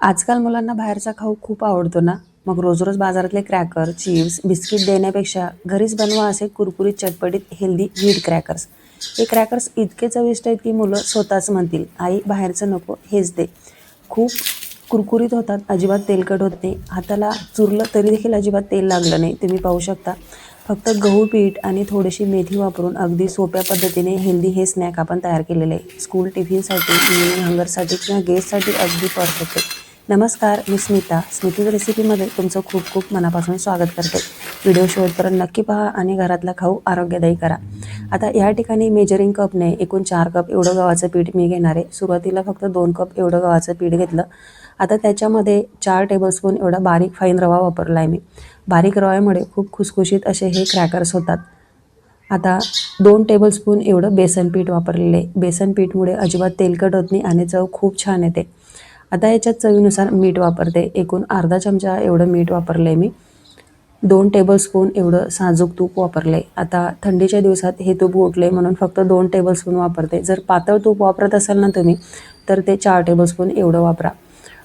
आजकाल मुलांना बाहेरचा खाऊ खूप आवडतो ना? मग रोज रोज बाजारातले क्रॅकर चिप्स बिस्किट देण्यापेक्षा घरीच बनवा असे कुरकुरीत चटपटीत हेल्दी व्हीट क्रॅकर्स. हे क्रॅकर्स इतके चविष्ट आहेत की मुलं स्वतःच म्हणतील आई बाहेरचं नको हेच दे. खूप कुरकुरीत होतात अजिबात तेलकट होत नाही. हाताला चुरलं तरी देखील अजिबात तेल लागलं नाही तुम्ही पाहू शकता. फक्त गहू पीठ आणि थोडीशी मेथी वापरून अगदी सोप्या पद्धतीने हेल्दी हे स्नॅक आपण तयार केलेले आहे. स्कूल टिफिनसाठी हंगरसाठी किंवा गेस्टसाठी अगदी परफेक्ट आहे. नमस्कार मी स्मिता. स्मितीज रेसिपीमध्ये तुमचं खूप खूप मनापासून स्वागत करते. व्हिडिओ शेवटपर्यंत नक्की पहा आणि घरातला खाऊ आरोग्यदायी करा. आता या ठिकाणी मेजरिंग कपने एकूण चार कप एवढं गव्हाचं पीठ मी घेणार. आहे सुरुवातीला फक्त दोन कप एवढं गव्हाचं पीठ घेतलं. आता त्याच्यामध्ये चार टेबलस्पून एवढा बारीक फाईन रवा वापरला आहे मी. बारीक रव्यामुळे खूप खुसखुशीत असे हे क्रॅकर्स होतात. आता दोन टेबलस्पून एवढं बेसन पीठ वापरलेलं. आहे बेसन पीठमुळे अजिबात तेलकट होत नाही आणि चव खूप छान येते. आता याच्यात चवीनुसार मीठ वापरते. एकूण अर्धा चमचा एवढं मीठ वापरलं आहे मी. दोन टेबलस्पून एवढं साजूक तूप वापरलं आहे आता थंडीच्या दिवसात हे तूप गोठले म्हणून फक्त दोन टेबलस्पून वापरते. जर पातळ तूप वापरत असाल ना तुम्ही तर ते चार टेबलस्पून एवढं वापरा.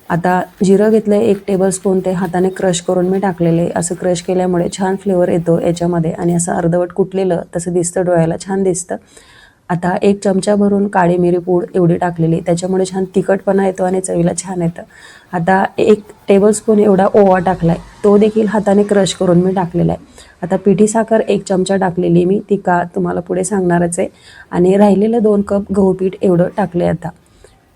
आता जिरं घेतलं आहे एक टेबलस्पून ते हाताने क्रश करून मी टाकलेले असं क्रश केल्यामुळे छान फ्लेवर येतो याच्यामध्ये. आणि असं अर्धवट कुटलेलं तसं दिसतं डोळ्याला छान दिसतं. आता एक चमचा भरून काळी मिरी पूड एवढी टाकलेली त्याच्यामुळे छान तिखटपणा येतो आणि चवीला छान येतं. आता एक टेबलस्पून एवढा ओवा टाकला आहे तो देखील हाताने क्रश करून मी टाकलेला आहे आता पिठी साखर एक चमचा टाकलेली मी ती का तुम्हाला पुढे सांगणारच आहे. आणि राहिलेलं दोन कप गहू पीठ एवढं टाकले आता.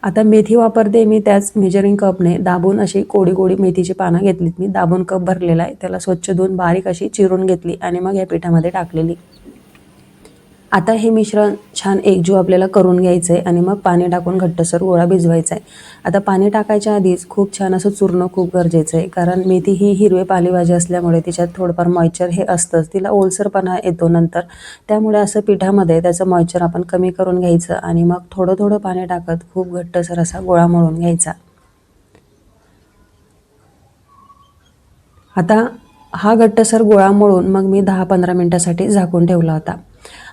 आता मेथी वापरते मी त्याच मेजरिंग कपने दाबून अशी कोडी कोडी मेथीची पानं घेतलीत मी दाबून कप भरलेला आहे त्याला स्वच्छ धुवून बारीक अशी चिरून घेतली आणि मग या पिठामध्ये टाकलेली. आता हे मिश्रण छान एकजू आपल्याला करून घ्यायचं आहे आणि मग पाणी टाकून घट्टसर गोळा भिजवायचा आहे आता पाणी टाकायच्या आधीच खूप छान असं चुरणं खूप गरजेचं आहे कारण मेथी ही हिरवे पालेभाजी असल्यामुळे तिच्यात थोडंफार मॉइश्चर हे असतंच. तिला ओलसरपणा येतो नंतर. त्यामुळे असं पिठामध्ये त्याचं मॉइश्चर आपण कमी करून घ्यायचं आणि मग थोडं थोडं पाणी टाकत खूप घट्टसर असा गोळा मळून घ्यायचा. आता हा घट्टसर गोळा मळून मग मी दहा पंधरा मिनटासाठी झाकून ठेवला होता.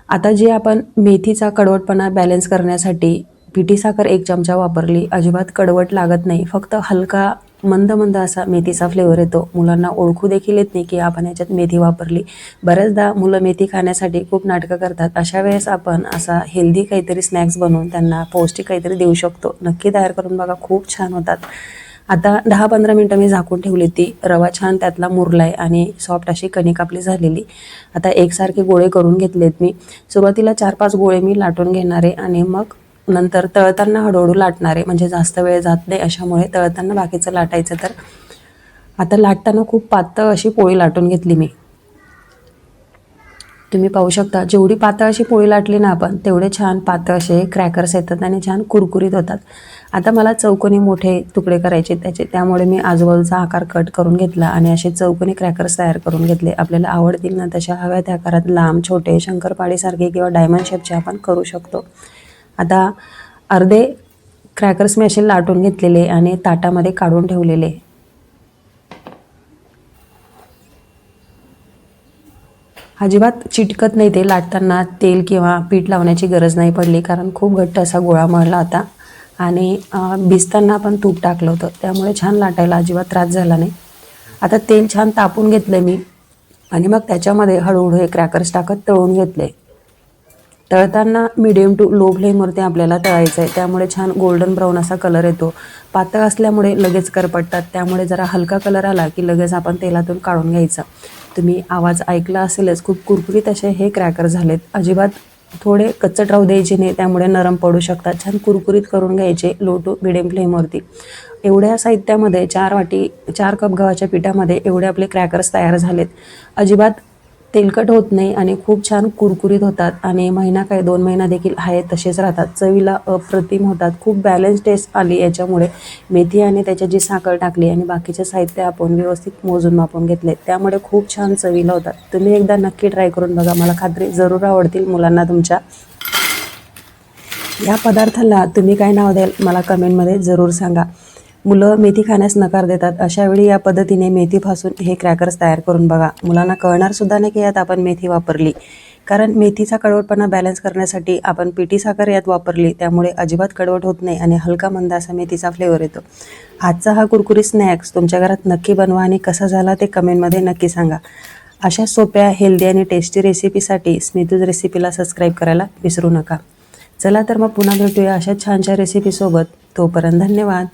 आता जे आपण मेथीचा कडवटपणा बॅलन्स करण्यासाठी पिठी साखर एक चमचा वापरली अजिबात कडवट लागत नाही. फक्त हलका मंद मंद असा मेथीचा फ्लेवर येतो. मुलांना ओळखू देखील येत नाही की आपण याच्यात मेथी वापरली. बऱ्याचदा मुलं मेथी खाण्यासाठी खूप नाटकं करतात. अशा वेळेस आपण असा हेल्दी काहीतरी स्नॅक्स बनवून त्यांना पौष्टिक काहीतरी देऊ शकतो. नक्की तयार करून बघा खूप छान होतात. आता दहा पंधरा मिनटं मी झाकून ठेवली ती. रवा छान त्यातला मुरलाय आणि सॉफ्ट अशी कणिक आपली झालेली. आता एकसारखे गोळे करून घेतलेत मी. सुरुवातीला चार पाच गोळे मी लाटून घेणार आहे आणि मग नंतर तळताना हळूहळू लाटणारे. म्हणजे जास्त वेळ जात नाही अशामुळे तळताना बाकीचं लाटायचं तर. आता लाटताना खूप पातळ अशी पोळी लाटून घेतली मी. तुम्ही पाहू शकता जेवढी पातळ अशी पोळी लाटली ना आपण तेवढे छान पातळ असे क्रॅकर्स येतात आणि छान कुरकुरीत होतात. आता मला चौकोनी मोठे तुकडे करायचे त्याचे त्यामुळे मी आजूबाजूचा आकार कट करून घेतला आणि असे चौकोनी क्रॅकर्स तयार करून घेतले. आपल्याला आवडतील ना तशा हव्या त्या आकारात लांब छोटे शंकरपाळीसारखे किंवा डायमंड शेपचे आपण करू शकतो. आता अर्धे क्रॅकर्स मी असे लाटून घेतलेले आणि ताटामध्ये काढून ठेवलेले. अजिबात चिटकत नाही ते. लाटताना तेल किंवा पीठ लावण्याची गरज नाही पडली कारण खूप घट्ट असा गोळा मळला होता. आणि भिजताना आपण तूप टाकलं होतं. त्यामुळे छान लाटायला अजिबात त्रास झाला नाही. आता तेल छान तापून घेतलं मी. आणि मग त्याच्यामध्ये हळूहळू हे क्रॅकर्स टाकत तळून घेतले तळताना मिडियम टू लो फ्लेमवरती आपल्याला तळायचं आहे त्यामुळे छान गोल्डन ब्राऊन असा कलर येतो. पातळ असल्यामुळे लगेच करपटतात. त्यामुळे जरा हलका कलर आला की लगेच आपण तेलातून काढून घ्यायचा. तुम्ही आवाज ऐकला असेलच खूप कुरकुरीत असे हे क्रॅकर झालेत. अजिबात थोडे कच्चट राहू द्यायचे नाही त्यामुळे नरम पडू शकतात. छान कुरकुरीत करून घ्यायचे लो टू मिडियम फ्लेमवरती एवढ्या साहित्यामध्ये चार वाटी चार कप गव्हाच्या पिठामध्ये एवढे आपले क्रॅकर्स तयार झालेत. अजिबात तेलकट होत नाही आणि खूप छान कुरकुरीत होतात आणि महिना काय दोन महिना देखील आहे तसेच राहतात. चवीला अप्रतिम होतात. खूप बॅलन्स टेस्ट आली याच्यामुळे. मेथी आणि त्याच्यात जी साखर टाकली आणि बाकीचे साहित्य आपण व्यवस्थित मोजून मापून घेतले त्यामुळे खूप छान चवीला होतात. तुम्ही एकदा नक्की ट्राय करून बघा. मला खात्री जरूर आवडतील मुलांना तुमच्या. या पदार्थाला तुम्ही काय नाव द्याल मला कमेंटमध्ये जरूर सांगा. मुलं मेथी खाण्यास नकार देतात. अशावेळी या पद्धतीने मेथीपासून हे क्रॅकर्स तयार करून बघा. मुलांना कळणार सुद्धा नाही की यात आपण मेथी वापरली. कारण मेथीचा कडवटपणा बॅलन्स करण्यासाठी आपण पिठी साखर यात वापरली. त्यामुळे अजिबात कडवट होत नाही आणि हलका मंद असा मेथीचा फ्लेवर येतो. आजचा हा कुरकुरी स्नॅक्स तुमच्या घरात नक्की बनवा आणि कसा झाला ते कमेंटमध्ये नक्की सांगा. अशा सोप्या हेल्दी आणि टेस्टी रेसिपीसाठी स्मितूज रेसिपीला सबस्क्राईब करायला विसरू नका. चला तर मग पुन्हा भेटूया अशा छानशा रेसिपीसोबत तोपर्यंत धन्यवाद.